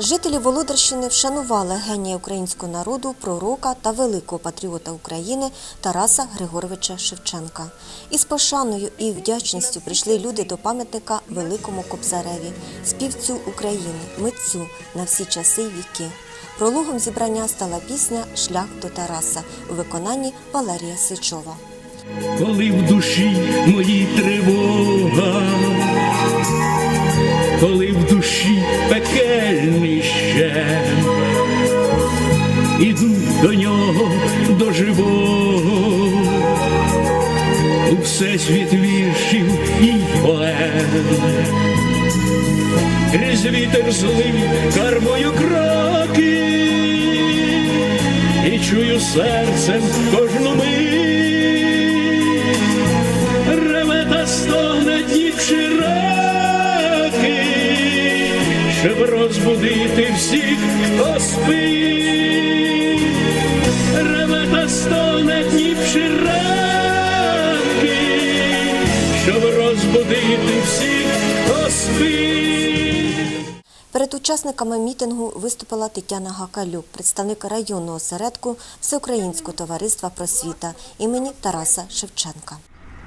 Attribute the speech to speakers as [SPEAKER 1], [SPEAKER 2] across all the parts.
[SPEAKER 1] Жителі Володарщини вшанували генія українського народу, пророка та великого патріота України Тараса Григоровича Шевченка. Із пошаною і вдячністю прийшли люди до пам'ятника великому Кобзареві, співцю України, митцю на всі часи й віки. Прологом зібрання стала пісня Шлях до Тараса у виконанні Валерія Сичова.
[SPEAKER 2] коли в душі моїй тривога, іду до нього до живого, у всесвіт віршів і поем. Крізь вітер злий кармою кроки, і чую серцем кожну мить, реве та стогне діб широкий, щоб розбудити всіх, хто спить. Діб щоб розбудити всіх, хто спить.
[SPEAKER 1] Перед учасниками мітингу виступила Тетяна Гакалюк, представник районного осередку Всеукраїнського товариства просвіта імені Тараса Шевченка.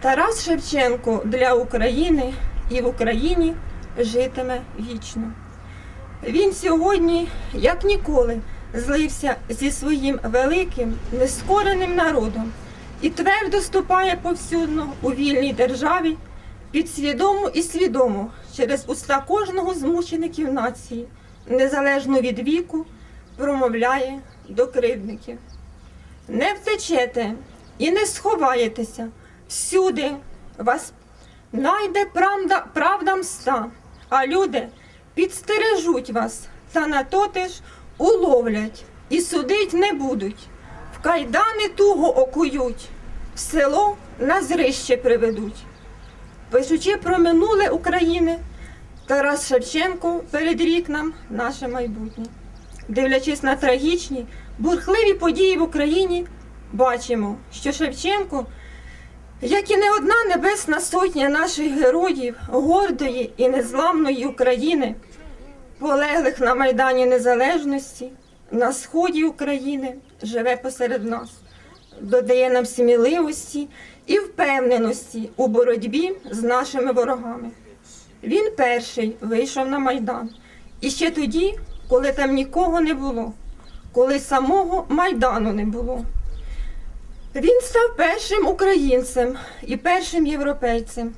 [SPEAKER 3] Тарас Шевченко для України і в Україні житиме вічно. Він сьогодні, як ніколи, злився зі своїм великим, нескореним народом і твердо ступає повсюдно у вільній державі, підсвідомо і свідомо через уста кожного з мучеників нації, незалежно від віку, промовляє до кривдників. Не втечете і не сховаєтеся. Всюди вас найде правда, правда мста, а люди підстережуть вас та на то теж уловлять і судить не будуть. Кайдани туго окують, в село на зрище приведуть. Пишучи про минуле України, Тарас Шевченко передрік нам наше майбутнє. Дивлячись на трагічні, бурхливі події в Україні, бачимо, що Шевченко, як і не одна небесна сотня наших героїв, гордої і незламної України, полеглих на Майдані Незалежності, на сході України, живе посеред нас, додає нам сміливості і впевненості у боротьбі з нашими ворогами. Він перший вийшов на Майдан. І ще тоді, коли там нікого не було, коли самого Майдану не було. Він став першим українцем і першим європейцем.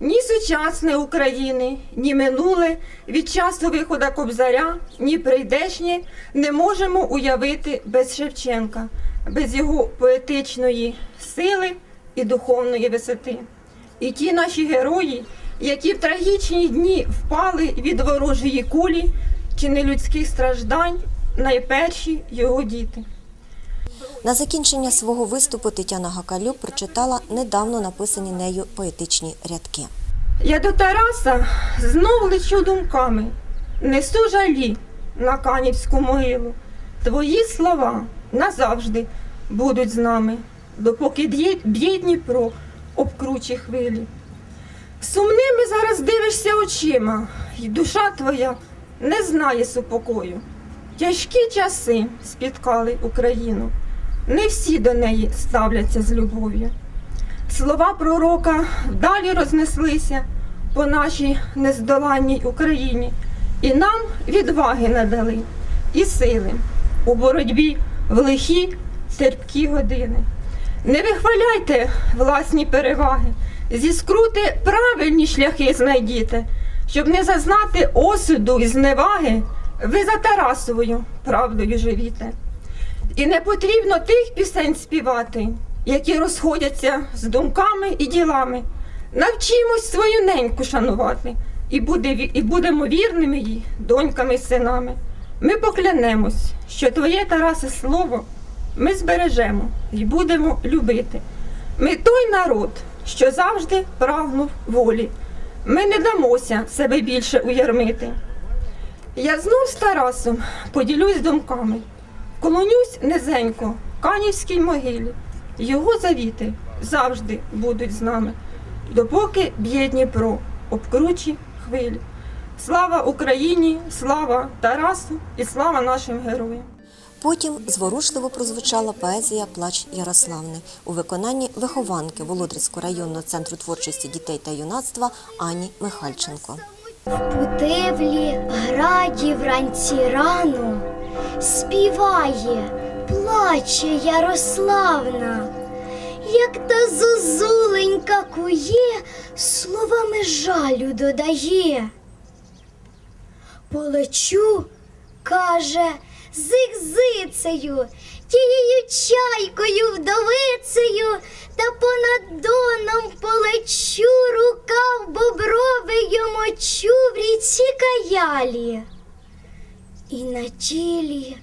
[SPEAKER 3] Ні сучасне України, ні минуле від часу виходу Кобзаря, ні прийдешнє не можемо уявити без Шевченка, без його поетичної сили і духовної висоти. І ті наші герої, які в трагічні дні впали від ворожої кулі чи нелюдських страждань, найперші його діти.
[SPEAKER 1] На закінчення свого виступу Тетяна Гакалюк прочитала недавно написані нею поетичні рядки.
[SPEAKER 3] Я до Тараса знов лечу думками, несу жалі на канівську могилу. Твої слова назавжди будуть з нами, допоки б'є Дніпро об кручі хвилі. Сумними зараз дивишся очима, і душа твоя не знає супокою. Тяжкі часи спіткали Україну, не всі до неї ставляться з любов'ю. Слова пророка вдалі рознеслися по нашій нездоланній Україні, і нам відваги надали і сили у боротьбі в лихі терпкі години. Не вихваляйте власні переваги, зі скрути правильні шляхи знайдіте, щоб не зазнати осуду і зневаги, ви за Тарасовою правдою живіте. І не потрібно тих пісень співати, які розходяться з думками і ділами. Навчимось свою неньку шанувати і, буде, і будемо вірними їй доньками і синами. Ми поклянемось, що твоє Тарасе слово ми збережемо і будемо любити. Ми той народ, що завжди прагнув волі. Ми не дамося себе більше уярмити. Я знов з Тарасом поділюсь думками, вклонюсь низенько канівській могилі. Його завіти завжди будуть з нами, допоки б'є Дніпро об кручі хвилі. Слава Україні, слава Тарасу і слава нашим героям!
[SPEAKER 1] Потім зворушливо прозвучала поезія Плач Ярославни у виконанні вихованки Володарського районного центру творчості дітей та юнацтва Ані Михальченко.
[SPEAKER 4] В Путевлі граді вранці рано співає, плаче Ярославна, як та зозуленька кує, словами жалю додає. Полечу, каже, зигзицею, тією чайкою вдовицею, та понад доном полечу, рукав бобровий мочу в ріці каялі. І на тілі,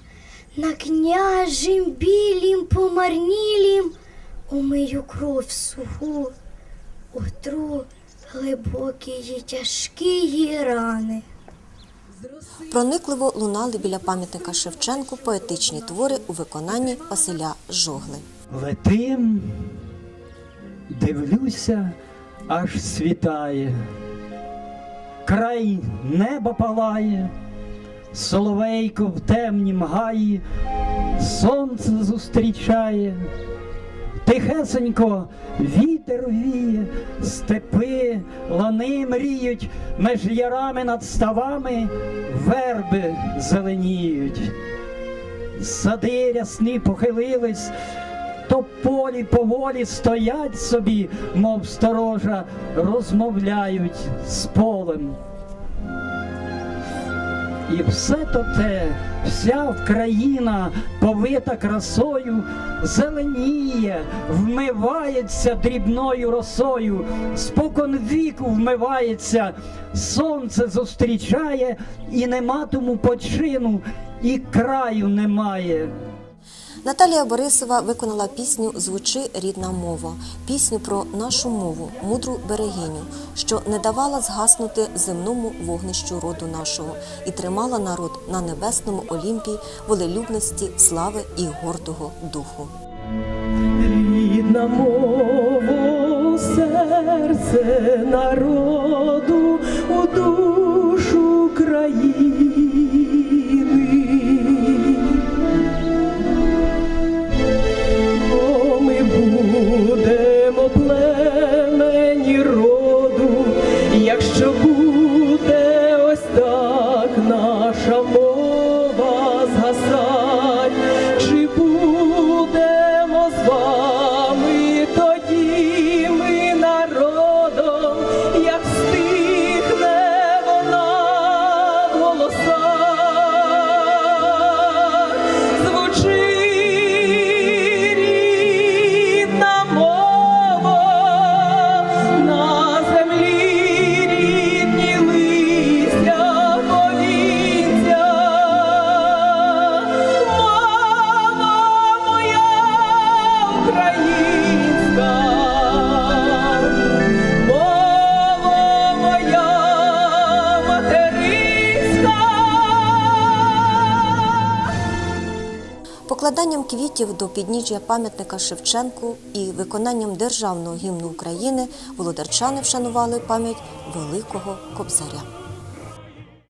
[SPEAKER 4] на княжим білім помарнілім умию кров суху, утру глибокі тяжкі рани.
[SPEAKER 1] Проникливо лунали біля пам'ятника Шевченку поетичні твори у виконанні Василя Жогли.
[SPEAKER 5] Летим, дивлюся, аж світає. Край неба палає, соловейко в темнім гаї, сонце зустрічає, тихесенько вітер віє, степи, лани мріють, меж ярами над ставами верби зеленіють. Сади рясні похилились, то полі поволі стоять собі, мов сторожа, розмовляють з полем. І все то те, вся країна повита красою, зеленіє, вмивається дрібною росою, спокон віку вмивається, сонце зустрічає, і нема тому почину, і краю немає.
[SPEAKER 1] Наталія Борисова виконала пісню Звучи рідна мова, пісню про нашу мову, мудру берегиню, що не давала згаснути земному вогнищу роду нашого і тримала народ на небесному олімпі волелюбності, слави і гордого духу.
[SPEAKER 6] Рідна мова, серце народу
[SPEAKER 1] Покладанням квітів до підніжжя пам'ятника Шевченку і виконанням державного гімну України володарчани вшанували пам'ять великого кобзаря.